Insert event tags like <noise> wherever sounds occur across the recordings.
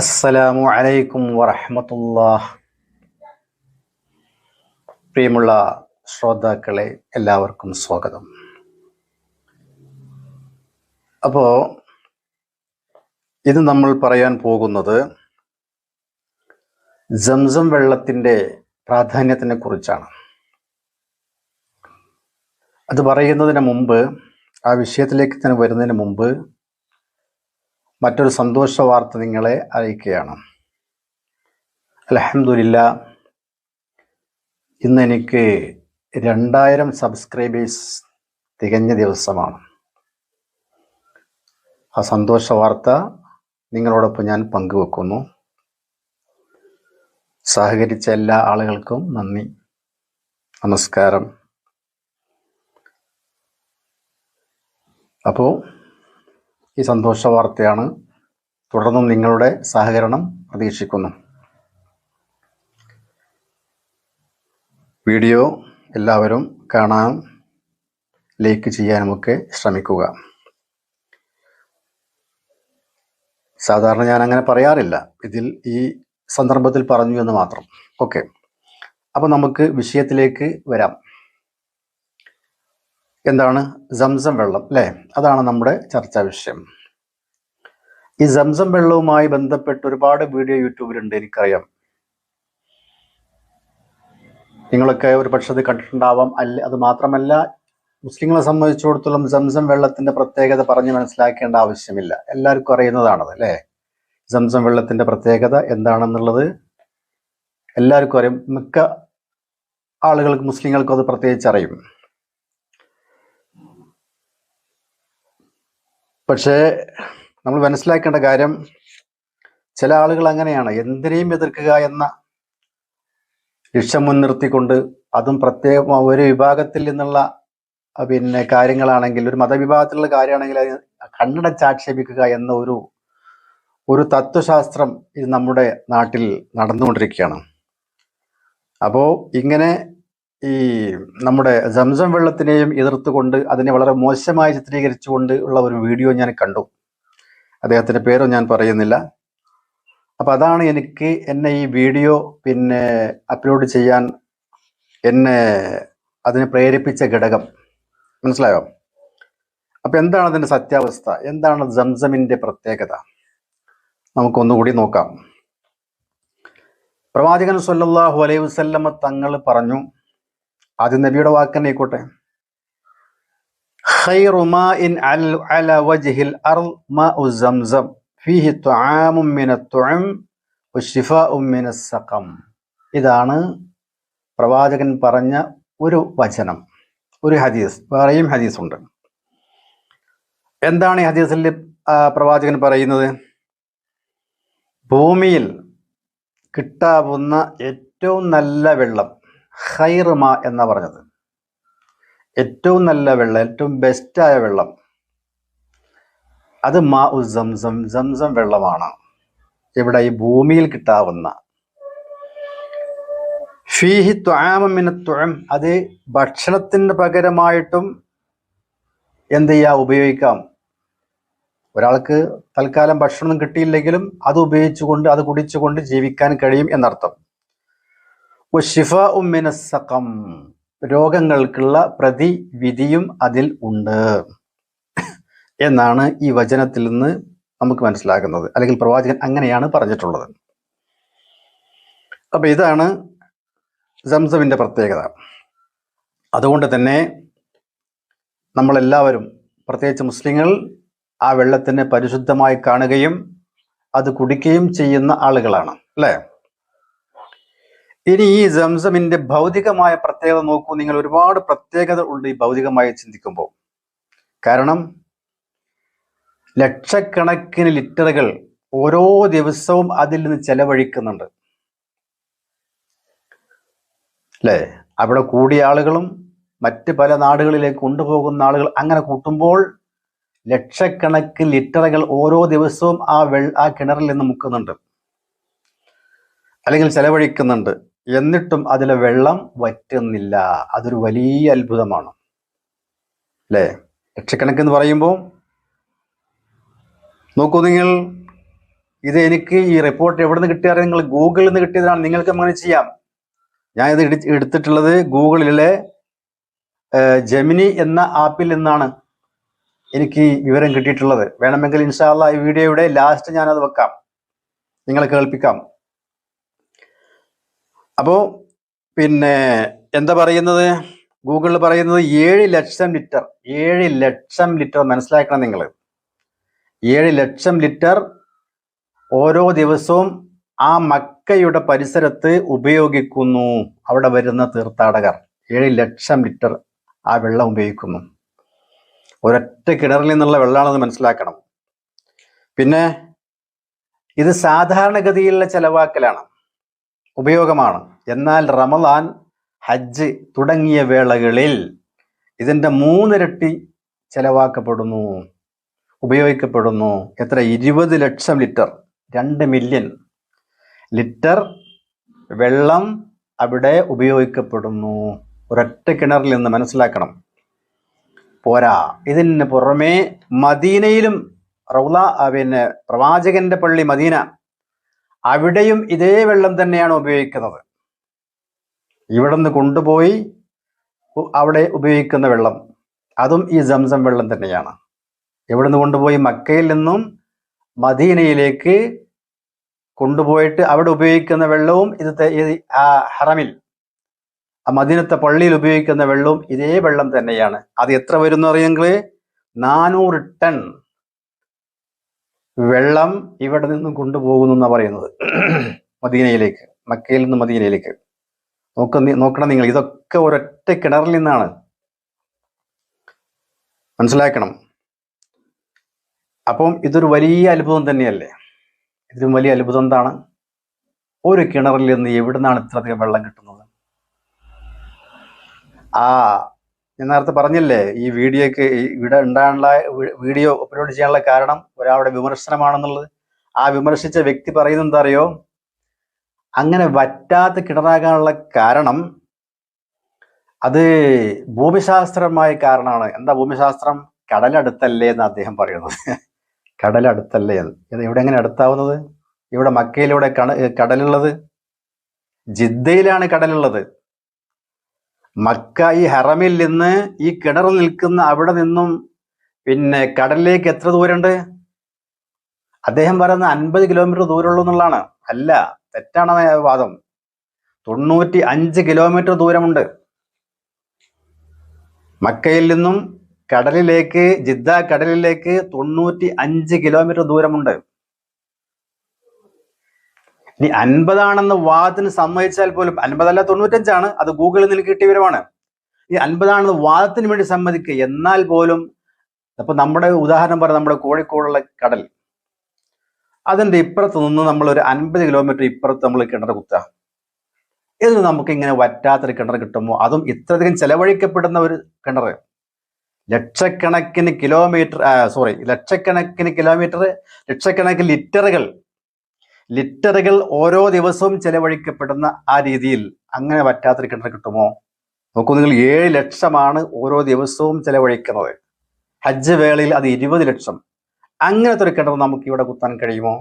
അസ്സലാമു അലൈക്കും വറഹ്മത്തുള്ളാഹ്. പ്രിയമുള്ള ശ്രോതാക്കളെ എല്ലാവർക്കും സ്വാഗതം. അപ്പോ ഇത് നമ്മൾ പറയാൻ പോകുന്നത് ജംസം വെള്ളത്തിന്റെ പ്രാധാന്യത്തിനെ കുറിച്ചാണ്. അത് പറയുന്നതിന് മുമ്പ് ആ വിഷയത്തിലേക്ക് തന്നെ വരുന്നതിന് മുമ്പ് മറ്റൊരു സന്തോഷ വാർത്ത നിങ്ങളെ അറിയിക്കുകയാണ്. അലഹമില്ല ഇന്ന് എനിക്ക് രണ്ടായിരം സബ്സ്ക്രൈബേഴ്സ് തികഞ്ഞ ദിവസമാണ്. ആ സന്തോഷ വാർത്ത നിങ്ങളോടൊപ്പം ഞാൻ പങ്കുവെക്കുന്നു. സഹകരിച്ച എല്ലാ ആളുകൾക്കും നന്ദി നമസ്കാരം. അപ്പോൾ ഈ സന്തോഷ വാർത്തയാണ്. തുടർന്നും നിങ്ങളുടെ സഹകരണം പ്രതീക്ഷിക്കുന്നു. വീഡിയോ എല്ലാവരും കാണാൻ ലൈക്ക് ചെയ്യാനുമൊക്കെ ശ്രമിക്കുക. സാധാരണ ഞാൻ അങ്ങനെ പറയാറില്ല. ഇതിൽ ഈ സന്ദർഭത്തിൽ പറഞ്ഞു എന്ന് മാത്രം. ഓക്കെ. അപ്പോൾ നമുക്ക് വിഷയത്തിലേക്ക് വരാം. എന്താണ്? സംസം വെള്ളം അല്ലേ? അതാണ് നമ്മുടെ ചർച്ചാ വിഷയം. ഈ സംസം വെള്ളവുമായി ബന്ധപ്പെട്ട് ഒരുപാട് വീഡിയോ യൂട്യൂബിലുണ്ട് എനിക്കറിയാം. നിങ്ങളൊക്കെ ഒരു പക്ഷെ അത് കണ്ടിട്ടുണ്ടാവാം. അല്ല അത് മാത്രമല്ല മുസ്ലിങ്ങളെ സംബന്ധിച്ചിടത്തോളം സംസം വെള്ളത്തിന്റെ പ്രത്യേകത പറഞ്ഞ് മനസ്സിലാക്കേണ്ട ആവശ്യമില്ല. എല്ലാവർക്കും അറിയുന്നതാണത് അല്ലേ? സംസം വെള്ളത്തിന്റെ പ്രത്യേകത എന്താണെന്നുള്ളത് എല്ലാവർക്കും അറിയും. മിക്ക ആളുകൾക്ക് മുസ്ലിങ്ങൾക്കും അത് പ്രത്യേകിച്ച് അറിയും. പക്ഷേ നമ്മൾ മനസ്സിലാക്കേണ്ട കാര്യം ചില ആളുകൾ അങ്ങനെയാണ്. എന്തിനേയും എതിർക്കുക എന്ന ലക്ഷ്യം മുൻനിർത്തിക്കൊണ്ട് അതും പ്രത്യേകം ഒരു വിഭാഗത്തിൽ നിന്നുള്ള പിന്നെ കാര്യങ്ങളാണെങ്കിൽ ഒരു മതവിഭാഗത്തിലുള്ള കാര്യമാണെങ്കിൽ അത് കണ്ണടച്ചാക്ഷേപിക്കുക എന്ന ഒരു ഒരു തത്വശാസ്ത്രം ഇത് നമ്മുടെ നാട്ടിൽ നടന്നുകൊണ്ടിരിക്കുകയാണ്. അപ്പോൾ ഇങ്ങനെ ഈ നമ്മുടെ സംസം വെള്ളത്തിനെയും എതിർത്തുകൊണ്ട് അതിനെ വളരെ മോശമായി ചിത്രീകരിച്ചുകൊണ്ട് ഉള്ള ഒരു വീഡിയോ ഞാൻ കണ്ടു. അദ്ദേഹത്തിന്റെ പേരും ഞാൻ പറയുന്നില്ല. അപ്പം അതാണ് എനിക്ക് എന്നെ ഈ വീഡിയോ പിന്നെ അപ്ലോഡ് ചെയ്യാൻ എന്നെ അതിനെ പ്രേരിപ്പിച്ച ഘടകം. മനസ്സിലായോ? അപ്പം എന്താണ് അതിന്റെ സത്യാവസ്ഥ? എന്താണ് ജംസമിന്റെ പ്രത്യേകത? നമുക്കൊന്നുകൂടി നോക്കാം. പ്രവാചകൻ സല്ലാഹു അലൈഹി തങ്ങൾ പറഞ്ഞു ആദ്യം നബിയുടെ വാക്ക് തന്നെ ആയിക്കോട്ടെ ഇതാണ് പ്രവാചകൻ പറഞ്ഞ ഒരു വചനം ഒരു ഹദീസ്. വേറെയും ഹദീസുണ്ട്. എന്താണ് ഈ ഹദീസിൽ പ്രവാചകൻ പറയുന്നത്? ഭൂമിയിൽ കിട്ടാവുന്ന ഏറ്റവും നല്ല വെള്ളം ഹൈർമ എന്ന പറഞ്ഞത്. ഏറ്റവും നല്ല വെള്ളം ഏറ്റവും ബെസ്റ്റായ വെള്ളം അത് മാ ഉ സംസം. സംസം വെള്ളമാണ്. ഇവിടെ ഈ ഭൂമിയിൽ കിട്ടാവുന്ന. ഫീഹി ത്വാമിന് ത്വം അത് ഭക്ഷണത്തിന് പകരമായിട്ടും എന്ത് ചെയ്യാ? ഉപയോഗിക്കാം. ഒരാൾക്ക് തൽക്കാലം ഭക്ഷണം കിട്ടിയില്ലെങ്കിലും അത് ഉപയോഗിച്ചുകൊണ്ട് അത് കുടിച്ചുകൊണ്ട് ജീവിക്കാൻ കഴിയും എന്നർത്ഥം. ഷിഫ ഉമ്മിനസകം രോഗങ്ങൾക്കുള്ള പ്രതിവിധിയും അതിൽ ഉണ്ട്. എന്നാണ് ഈ വചനത്തിൽ നിന്ന് നമുക്ക് മനസ്സിലാക്കുന്നത് അല്ലെങ്കിൽ പ്രവാചകൻ അങ്ങനെയാണ് പറഞ്ഞിട്ടുള്ളത്. അപ്പൊ ഇതാണ് സംസമിന്റെ പ്രത്യേകത. അതുകൊണ്ട് തന്നെ നമ്മളെല്ലാവരും പ്രത്യേകിച്ച് മുസ്ലിങ്ങൾ ആ വെള്ളത്തിനെ പരിശുദ്ധമായി കാണുകയും അത് കുടിക്കുകയും ചെയ്യുന്ന ആളുകളാണ്. അല്ലേ? ഇനി ഈ സംസമിന്റെ ഭൗതികമായ പ്രത്യേകത നോക്കൂ. നിങ്ങൾ ഒരുപാട് പ്രത്യേകത ഉണ്ട് ഈ ഭൗതികമായി ചിന്തിക്കുമ്പോൾ. കാരണം ലക്ഷക്കണക്കിന് ലിറ്ററുകൾ ഓരോ ദിവസവും അതിൽ നിന്ന് ചെലവഴിക്കുന്നുണ്ട്. അല്ലേ? അവിടെ കൂടിയ ആളുകളും മറ്റ് പല നാടുകളിലേക്ക് കൊണ്ടുപോകുന്ന ആളുകൾ അങ്ങനെ കൂട്ടുമ്പോൾ ലക്ഷക്കണക്കിന് ലിറ്ററുകൾ ഓരോ ദിവസവും ആ വെൾ ആ കിണറിൽ നിന്ന് മുക്കുന്നുണ്ട്. അല്ലെങ്കിൽ ചെലവഴിക്കുന്നുണ്ട്. എന്നിട്ടും അതിലെ വെള്ളം വറ്റുന്നില്ല. അതൊരു വലിയ അത്ഭുതമാണ്. അല്ലേ? ലക്ഷക്കണക്കെന്ന് പറയുമ്പോൾ നോക്കൂ നിങ്ങൾ ഇത് എനിക്ക് ഈ റിപ്പോർട്ട് എവിടെ നിന്ന് കിട്ടിയാൽ നിങ്ങൾ ഗൂഗിളിൽ നിന്ന് കിട്ടിയതാണ് നിങ്ങൾക്ക് അങ്ങനെ ചെയ്യാം. ഞാൻ ഇത് എടു- എടുത്തിട്ടുള്ളത് ഗൂഗിളിലെ ജെമിനി എന്ന ആപ്പിൽ നിന്നാണ് എനിക്ക് വിവരം കിട്ടിയിട്ടുള്ളത്. വേണമെങ്കിൽ ഇൻഷാല്ല ഈ വീഡിയോയുടെ ലാസ്റ്റ് ഞാനത് വെക്കാം. നിങ്ങളെ കേൾപ്പിക്കാം. അപ്പോ പിന്നെ എന്താ പറയുന്നത്? ഗൂഗിളിൽ പറയുന്നത് ഏഴ് ലക്ഷം ലിറ്റർ ഏഴ് ലക്ഷം ലിറ്റർ മനസ്സിലാക്കണം നിങ്ങൾ ഏഴ് ലക്ഷം ലിറ്റർ ഓരോ ദിവസവും ആ മക്കയുടെ പരിസരത്ത് ഉപയോഗിക്കുന്നു. അവിടെ വരുന്ന തീർത്ഥാടകർ ഏഴ് ലക്ഷം ലിറ്റർ ആ വെള്ളം ഉപയോഗിക്കുന്നു. ഒരൊറ്റ കിണറിൽ നിന്നുള്ള വെള്ളമാണെന്ന് മനസ്സിലാക്കണം. പിന്നെ ഇത് സാധാരണഗതിയിലുള്ള ചെലവാക്കലാണ് ഉപയോഗമാണ്. എന്നാൽ റമദാൻ ഹജ്ജ് തുടങ്ങിയ വേളകളിൽ ഇതിന്റെ മൂന്നിരട്ടി ചെലവാക്കപ്പെടുന്നു ഉപയോഗിക്കപ്പെടുന്നു. എത്ര? ഇരുപത് ലക്ഷം ലിറ്റർ രണ്ട് മില്യൺ ലിറ്റർ വെള്ളം അവിടെ ഉപയോഗിക്കപ്പെടുന്നു. ഒരൊറ്റ കിണറിൽ നിന്ന് മനസ്സിലാക്കണം. പോരാ. ഇതിന് പുറമേ മദീനയിലും റൗല പിന്നെ പ്രവാചകന്റെ പള്ളി മദീന അവിടെയും ഇതേ വെള്ളം തന്നെയാണ് ഉപയോഗിക്കുന്നത്. ഇവിടെ നിന്ന് കൊണ്ടുപോയി അവിടെ ഉപയോഗിക്കുന്ന വെള്ളം. അതും ഈ സംസം വെള്ളം തന്നെയാണ്. ഇവിടെ നിന്ന് കൊണ്ടുപോയി മക്കയിൽ നിന്നും മദീനയിലേക്ക് കൊണ്ടുപോയിട്ട് അവിടെ ഉപയോഗിക്കുന്ന വെള്ളവും ഇത് ആ ഹറമിൽ ആ മദീനത്തെ പള്ളിയിൽ ഉപയോഗിക്കുന്ന വെള്ളവും ഇതേ വെള്ളം തന്നെയാണ്. അത് എത്ര വരുന്നു അറിയെങ്കിൽ നാനൂറ് ടൺ വെള്ളം ഇവിടെ നിന്ന് കൊണ്ടുപോകുന്നു എന്നാണ് പറയുന്നത്. മദീനയിലേക്ക് മക്കയിൽ നിന്ന് മദീനയിലേക്ക്. നോക്ക നോക്കണം നിങ്ങൾ ഇതൊക്കെ ഒരൊറ്റ കിണറിൽ നിന്നാണ്. മനസ്സിലാക്കണം. അപ്പം ഇതൊരു വലിയ അത്ഭുതം തന്നെയല്ലേ? ഇതിലും വലിയ അത്ഭുതം എന്താണ്? ഒരു കിണറിൽ നിന്ന് എവിടെ നിന്നാണ് ഇത്രയധികം വെള്ളം കിട്ടുന്നത്? ആ ഞാൻ നേരത്തെ പറഞ്ഞില്ലേ ഈ വീഡിയോക്ക് ഇവിടെ ഉണ്ടാകാനുള്ള വീഡിയോ അപ്ലോഡ് ചെയ്യാനുള്ള കാരണം ഒരാളുടെ വിമർശനമാണെന്നുള്ളത്. ആ വിമർശിച്ച വ്യക്തി പറയുന്നത് എന്താ അറിയോ? അങ്ങനെ വറ്റാത്ത കിണറാകാനുള്ള കാരണം അത് ഭൂമിശാസ്ത്രമായ കാരണമാണ്. എന്താ ഭൂമിശാസ്ത്രം? കടലടുത്തല്ലേ എന്ന് അദ്ദേഹം പറയുന്നത്. കടലടുത്തല്ലേ എന്ന് ഇത് ഇവിടെ എങ്ങനെ അടുത്താവുന്നത്? ഇവിടെ മക്കയിലൂടെ കണ കടലുള്ളത്? ജിദ്ദയിലാണ് കടലുള്ളത്. മക്ക ഈ ഹറമിൽ നിന്ന് ഈ കിണർ നിൽക്കുന്ന അവിടെ നിന്നും പിന്നെ കടലിലേക്ക് എത്ര ദൂരമുണ്ട്? അദ്ദേഹം പറയുന്ന അൻപത് കിലോമീറ്റർ ദൂരമുള്ളൂ എന്നുള്ളതാണ്. അല്ല തെറ്റാണ് വാദം. തൊണ്ണൂറ്റി അഞ്ച് കിലോമീറ്റർ ദൂരമുണ്ട്. മക്കയിൽ നിന്നും കടലിലേക്ക് ജിദ്ദ കടലിലേക്ക് തൊണ്ണൂറ്റി അഞ്ച് കിലോമീറ്റർ ദൂരമുണ്ട്. ഇനി അൻപതാണെന്ന് വാദത്തിന് സമ്മതിച്ചാൽ പോലും അൻപതല്ല തൊണ്ണൂറ്റഞ്ചാണ് അത് ഗൂഗിളിൽ നിന്ന് കിട്ടിയ വിവരമാണ്. ഈ അൻപതാണെന്ന് വാദത്തിന് വേണ്ടി സമ്മതിക്കുക എന്നാൽ പോലും അപ്പൊ നമ്മുടെ ഉദാഹരണം പറയാം നമ്മുടെ കോഴിക്കോടുള്ള കടൽ. അതിന്റെ ഇപ്പുറത്ത് നിന്ന് നമ്മൾ ഒരു അൻപത് കിലോമീറ്റർ ഇപ്പുറത്ത് നമ്മൾ കിണർ കുത്തുക. ഇതിൽ നമുക്ക് ഇങ്ങനെ വറ്റാത്തൊരു കിണർ കിട്ടുമോ? അതും ഇത്രയധികം ചെലവഴിക്കപ്പെടുന്ന ഒരു കിണർ ലക്ഷക്കണക്കിന് കിലോമീറ്റർ സോറി ലക്ഷക്കണക്കിന് കിലോമീറ്റർ ലക്ഷക്കണക്കിന് ലിറ്ററുകൾ ലിറ്ററുകൾ ഓരോ ദിവസവും ചെലവഴിക്കപ്പെടുന്ന ആ രീതിയിൽ അങ്ങനെ വറ്റാത്തൊരു കിണർ കിട്ടുമോ? നോക്കൂ നിങ്ങൾ ഏഴ് ലക്ഷമാണ് ഓരോ ദിവസവും ചെലവഴിക്കുന്നത്. ഹജ്ജ് വേളയിൽ അത് ഇരുപത് ലക്ഷം. അങ്ങനത്തെ ഒരു കിണർ നമുക്ക് ഇവിടെ കുത്താൻ കഴിയുമോ?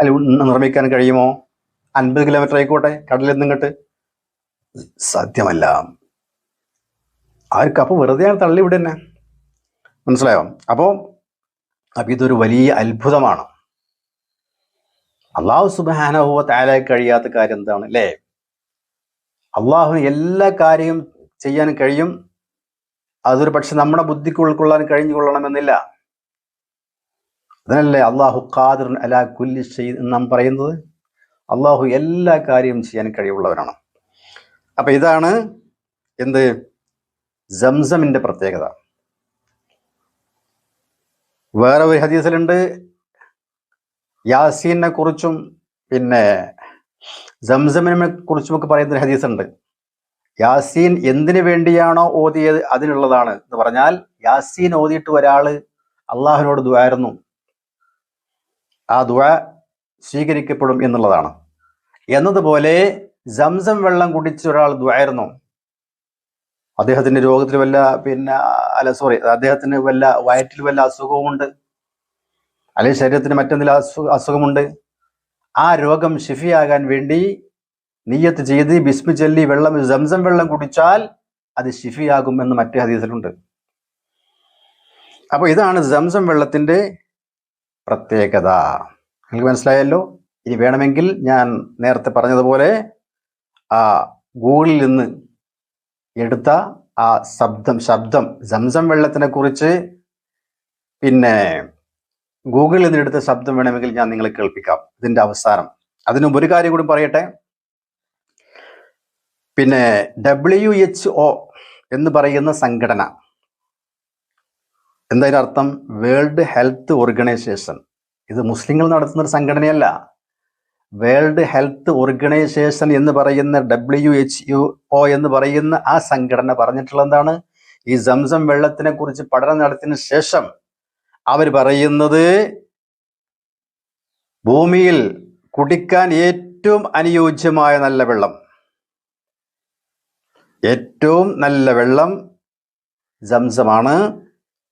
അല്ല നിർമ്മിക്കാൻ കഴിയുമോ? അൻപത് കിലോമീറ്റർ ആയിക്കോട്ടെ കടലിൽ നിന്നിങ്ങോട്ട് സാധ്യമല്ല. ഒരു കപ്പ് വെറുതെയാണ് തള്ളി ഇവിടെ തന്നെ മനസ്സിലായോ? അപ്പോ അപ്പൊ ഇതൊരു വലിയ അത്ഭുതമാണ്. അള്ളാഹു സുബാനഹുവ താലായി കഴിയാത്ത കാര്യം എന്താണ് അല്ലേ? അള്ളാഹുവിന് എല്ലാ കാര്യവും ചെയ്യാൻ കഴിയും. അതൊരു പക്ഷെ നമ്മുടെ ബുദ്ധിക്ക് ഉൾക്കൊള്ളാൻ കഴിഞ്ഞു കൊള്ളണമെന്നില്ല അതിനല്ലേ അള്ളാഹു ഖാദിർ അലാ കുല്ലി ഷെയ് നാം പറയുന്നത്? അള്ളാഹു എല്ലാ കാര്യവും ചെയ്യാൻ കഴിവുള്ളവനാണ്. അപ്പൊ ഇതാണ് എന്ത്? സംസമിന്റെ പ്രത്യേകത. വേറെ ഒരു ഹദീസിലുണ്ട്. യാസീനെ കുറിച്ചും പിന്നെ സംസമിനെ കുറിച്ചും ഒക്കെ പറയുന്ന ഹദീസുണ്ട്. യാസീൻ എന്തിനു വേണ്ടിയാണോ ഓതിയത് അതിനുള്ളതാണ് എന്ന് പറഞ്ഞാൽ യാസീൻ ഓതിയിട്ട് ഒരാൾ അള്ളാഹുവിനോട് ദ്വാരുന്നു ആ ദുവ സ്വീകരിക്കപ്പെടും എന്നുള്ളതാണ്. എന്നതുപോലെ സംസം വെള്ളം കുടിച്ച ഒരാൾ ദ്വായിരുന്നു അദ്ദേഹത്തിന്റെ രോഗത്തിൽ വല്ല പിന്നെ അല്ല സോറി അദ്ദേഹത്തിന് വല്ല വയറ്റിൽ വല്ല അസുഖവുമുണ്ട്? അല്ലെങ്കിൽ ശരീരത്തിന് മറ്റെന്തെങ്കിലും അസുഖ അസുഖമുണ്ട്? ആ രോഗം ഷിഫിയാകാൻ വേണ്ടി നീയത്ത് ചെയ്ത് ബിസ്മി ചൊല്ലി വെള്ളം സംസം വെള്ളം കുടിച്ചാൽ അത് ഷിഫിയാകും എന്ന് മറ്റേ ഹദീസിലുണ്ട്. അപ്പോൾ ഇതാണ് സംസം വെള്ളത്തിന്റെ പ്രത്യേകത. നിങ്ങൾക്ക് മനസ്സിലായല്ലോ? ഇനി വേണമെങ്കിൽ ഞാൻ നേരത്തെ പറഞ്ഞതുപോലെ ആ ഗൂഗിളിൽ നിന്ന് എടുത്ത ആ ശബ്ദം ശബ്ദം ജംസം വെള്ളത്തിനെ കുറിച്ച് പിന്നെ ഗൂഗിളിൽ നിന്ന് എടുത്ത ശബ്ദം വേണമെങ്കിൽ ഞാൻ നിങ്ങളെ കേൾപ്പിക്കാം. ഇതിന്റെ അവസാനം. അതിനു ഒരു കാര്യം കൂടി പറയട്ടെ. പിന്നെ ഡബ്ല്യു എച്ച് ഒ എന്ന് പറയുന്ന സംഘടന. എന്തായാലും അർത്ഥം വേൾഡ് ഹെൽത്ത് ഓർഗനൈസേഷൻ ഇത് മുസ്ലിങ്ങൾ നടത്തുന്ന ഒരു സംഘടനയല്ല. വേൾഡ് ഹെൽത്ത് ഓർഗനൈസേഷൻ എന്ന് പറയുന്ന ഡബ്ല്യു എച്ച് യു ഒ എന്ന് പറയുന്ന ആ സംഘടന പറഞ്ഞിട്ടുള്ള എന്താണ്? ഈ സംസം വെള്ളത്തിനെ കുറിച്ച് പഠനം നടത്തിയതിനു ശേഷം അവർ പറയുന്നത് ഭൂമിയിൽ കുടിക്കാൻ ഏറ്റവും അനുയോജ്യമായ നല്ല വെള്ളം. ഏറ്റവും നല്ല വെള്ളം സംസമാണ്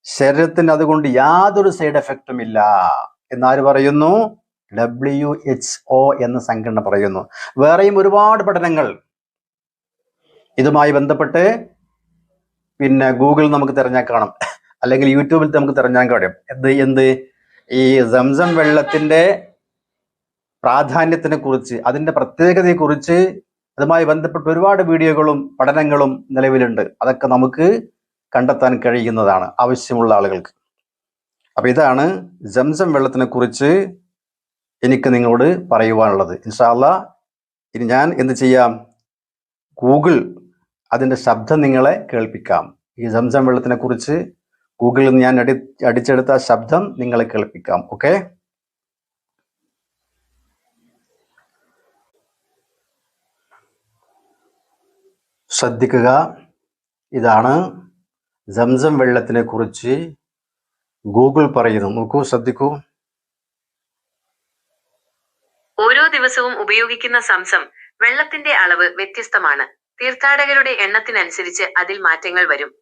ശരീരത്തിന് അതുകൊണ്ട് യാതൊരു സൈഡ് എഫക്റ്റും ഇല്ല. എന്നാര് പറയുന്നു? ഡബ്ല്യു എച്ച് ഒ എന്ന സംഘടന പറയുന്നു. വേറെയും ഒരുപാട് പഠനങ്ങൾ ഇതുമായി ബന്ധപ്പെട്ട് പിന്നെ ഗൂഗിൾ നമുക്ക് തിരഞ്ഞാൽ കാണാം. അല്ലെങ്കിൽ യൂട്യൂബിൽ നമുക്ക് തിരഞ്ഞാൽ കാണും എന്ത് എന്ത്? ഈ സംസം വെള്ളത്തിന്റെ പ്രാധാന്യത്തിനെ കുറിച്ച് അതിന്റെ പ്രത്യേകതയെ കുറിച്ച് അതുമായി ബന്ധപ്പെട്ട് ഒരുപാട് വീഡിയോകളും പഠനങ്ങളും നിലവിലുണ്ട്. അതൊക്കെ നമുക്ക് കണ്ടെത്താൻ കഴിയുന്നതാണ് ആവശ്യമുള്ള ആളുകൾക്ക്. അപ്പൊ ഇതാണ് ജംസം വെള്ളത്തിനെ കുറിച്ച് എനിക്ക് നിങ്ങളോട് പറയുവാനുള്ളത്. ഇൻഷാല്ല ഇനി ഞാൻ എന്ത് ചെയ്യാം? ഗൂഗിൾ അതിന്റെ ശബ്ദം നിങ്ങളെ കേൾപ്പിക്കാം. ഈ ജംസം വെള്ളത്തിനെ കുറിച്ച് ഗൂഗിളിൽ ഞാൻ അടി അടിച്ചെടുത്ത ശബ്ദം നിങ്ങളെ കേൾപ്പിക്കാം. ഓക്കെ? ശ്രദ്ധിക്കുക. ഇതാണ് സംസം വെള്ളത്തിനെ കുറിച്ച് ഗൂഗിൾ പറയുന്നു. നോക്കൂ ശ്രദ്ധിക്കൂ. ഓരോ ദിവസവും ഉപയോഗിക്കുന്ന സംസം വെള്ളത്തിന്റെ അളവ് വ്യത്യസ്തമാണ്. തീർത്ഥാടകരുടെ എണ്ണത്തിനനുസരിച്ച് അതിൽ മാറ്റങ്ങൾ വരും.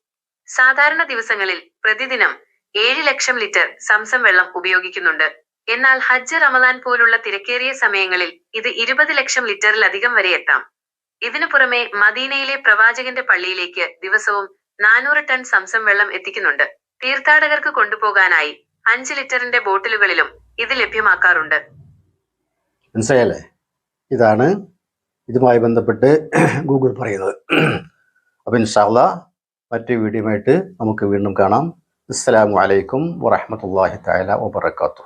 സാധാരണ ദിവസങ്ങളിൽ പ്രതിദിനം ഏഴ് ലക്ഷം ലിറ്റർ സംസം വെള്ളം ഉപയോഗിക്കുന്നുണ്ട്. എന്നാൽ ഹജ്ജ് റമദാൻ പോലുള്ള തിരക്കേറിയ സമയങ്ങളിൽ ഇത് ഇരുപത് ലക്ഷം ലിറ്ററിലധികം വരെ എത്താം. ഇതിനു പുറമെ മദീനയിലെ പ്രവാചകന്റെ പള്ളിയിലേക്ക് ദിവസവും നാനൂറ് ടൺ സംസം വെള്ളം എത്തിക്കുന്നുണ്ട്. തീർത്ഥാടകർക്ക് കൊണ്ടുപോകാനായി അഞ്ച് ലിറ്ററിന്റെ ബോട്ടിലുകളിലും ഇത് ലഭ്യമാക്കാറുണ്ട്. മനസ്സിലായല്ലേ? ഇതാണ് ഇതുമായി ബന്ധപ്പെട്ട് <clears throat> ഗൂഗിൾ പറയുന്നത്. <clears throat> അപ്പം ഇൻഷാല്ല മറ്റു വീഡിയോയുമായിട്ട് നമുക്ക് വീണ്ടും കാണാം. അസ്സലാമു അലൈക്കും വറഹമത്തല്ലാഹി തആല വബറകാതുഹു.